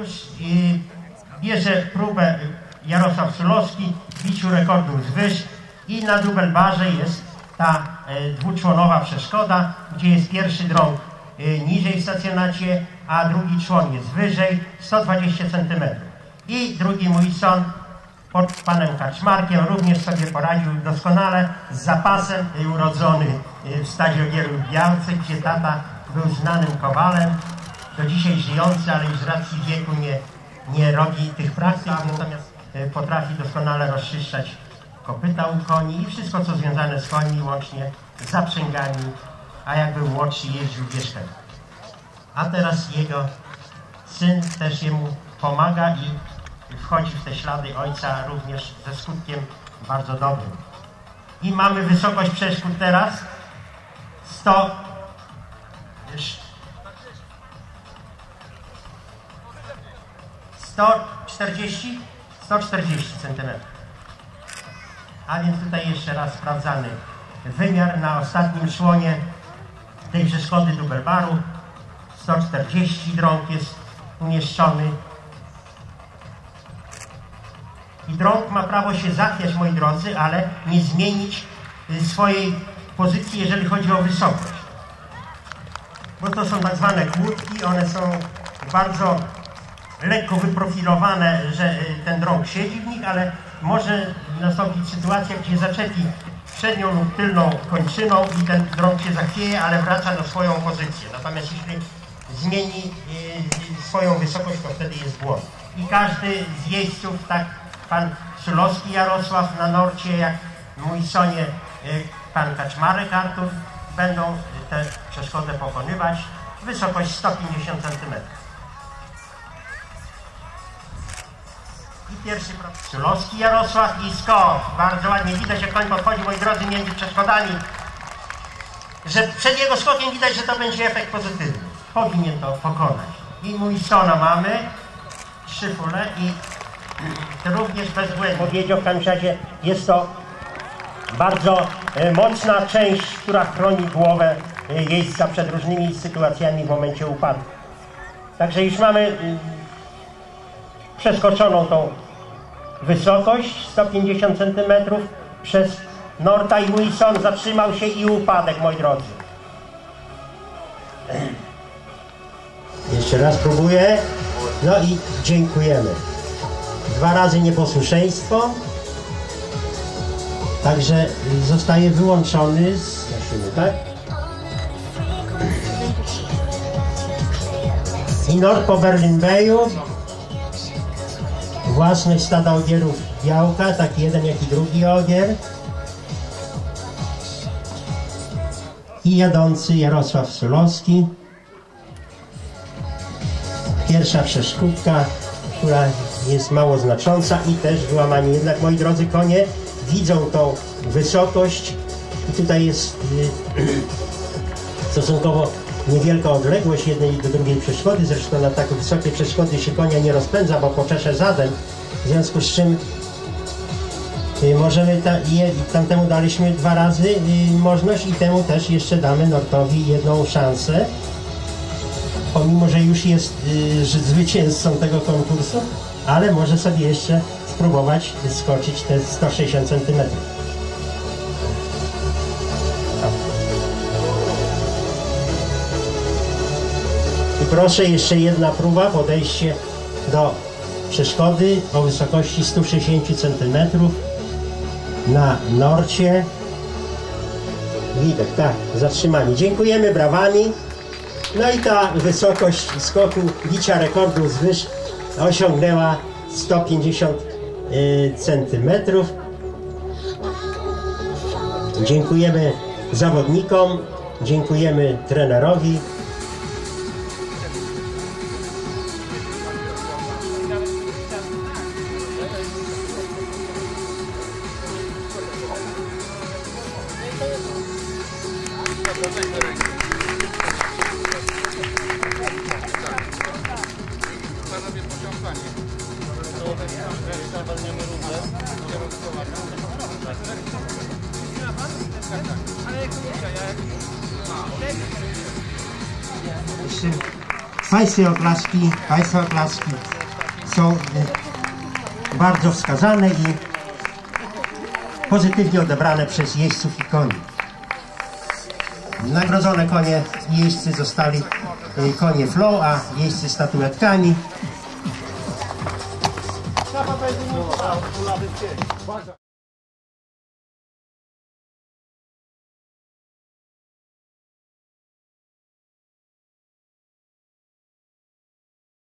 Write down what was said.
już bierze próbę Jarosław Sulowski w biciu rekordu z wyż i na dubelbarze jest ta e, dwuczłonowa przeszkoda, gdzie jest pierwszy drąg e, niżej w stacjonacie, a drugi człon jest wyżej, 120 cm. I drugi mój son pod panem Kaczmarkiem również sobie poradził doskonale z zapasem. Urodzony e, w stadzie Ogieru w Białce, gdzie tata był znanym kowalem, do dzisiaj żyjący, ale już z racji wieku nie, nie robi tych praktyk, natomiast e, potrafi doskonale rozczyszczać kopyta u koni i wszystko, co związane z końmi, łącznie z zaprzęgami, a jak był młodszy, jeździł wieszkiem. A teraz jego syn też jemu pomaga i wchodzi w te ślady ojca również ze skutkiem bardzo dobrym. I mamy wysokość przeszkód teraz 100 140 140 cm. A więc tutaj jeszcze raz sprawdzamy wymiar na ostatnim członie tej przeszkody Dubelbaru. 140 drąg jest umieszczony. I drąg ma prawo się zachwiać, moi drodzy, ale nie zmienić y, swojej pozycji, jeżeli chodzi o wysokość. Bo to są tak zwane kłódki, one są bardzo lekko wyprofilowane, że y, ten drąg siedzi w nich, ale może nastąpić sytuacja, gdzie zaczepi przednią lub tylną kończyną i ten drąg się zachwieje, ale wraca na swoją pozycję. Natomiast jeśli zmieni y, swoją wysokość, to wtedy jest błąd. I każdy z jeźdźców, tak pan Szulowski Jarosław na Norcie, jak mój sonie y, pan Kaczmarek Artur, będą tę przeszkodę pokonywać. Wysokość 150 cm. Pierwszy Szulowski Jarosław i. Bardzo ładnie widać, jak koń podchodzi, moi drodzy, między przeszkodami. Że przed jego skokiem widać, że to będzie efekt pozytywny. Powinien to pokonać. I mój Sona mamy. Trzy fule i również bezbłędnie. Powiedział w każdym razie, jest to bardzo e, mocna część, która chroni głowę e, jeźdźca przed różnymi sytuacjami w momencie upadku. Także już mamy y, przeskoczoną tą wysokość 150 cm przez Norta i Wilson zatrzymał się i upadek, moi drodzy. Jeszcze raz próbuję. No i dziękujemy. Dwa razy nieposłuszeństwo. Także zostaje wyłączony z maszyny, tak? I Nord po Berlin Bayu własność stada ogierów Białka, taki jeden jak i drugi ogier. I jadący Jarosław Sulowski. Pierwsza przeszkódka, która jest mało znacząca i też wyłamanie. Jednak moi drodzy konie widzą tą wysokość i tutaj jest y, stosunkowo niewielka odległość jednej do drugiej przeszkody. Zresztą na tak wysokie przeszkody się konia nie rozpędza, bo poczesze zadem. W związku z czym y, możemy ta, je, tamtemu daliśmy dwa razy y, możliwość i temu też jeszcze damy Nortowi jedną szansę. Pomimo, że już jest y, że zwycięzcą tego konkursu, ale może sobie jeszcze spróbować skoczyć te 160 cm. Proszę, jeszcze jedna próba, podejście do przeszkody o wysokości 160 cm na norcie. Widok, tak, zatrzymanie. Dziękujemy brawami. No i ta wysokość skoku bicia rekordu z wyż osiągnęła 150 y, centymetrów. Dziękujemy zawodnikom, dziękujemy trenerowi. Panowie posiąkanie. Pańskie oklaski, Państwa oklaski są y, bardzo wskazane i pozytywnie odebrane przez jeźdźców i koni. Nagrodzone konie jeźdźcy zostali y, konie flow, a jeźdźcy statuetkami.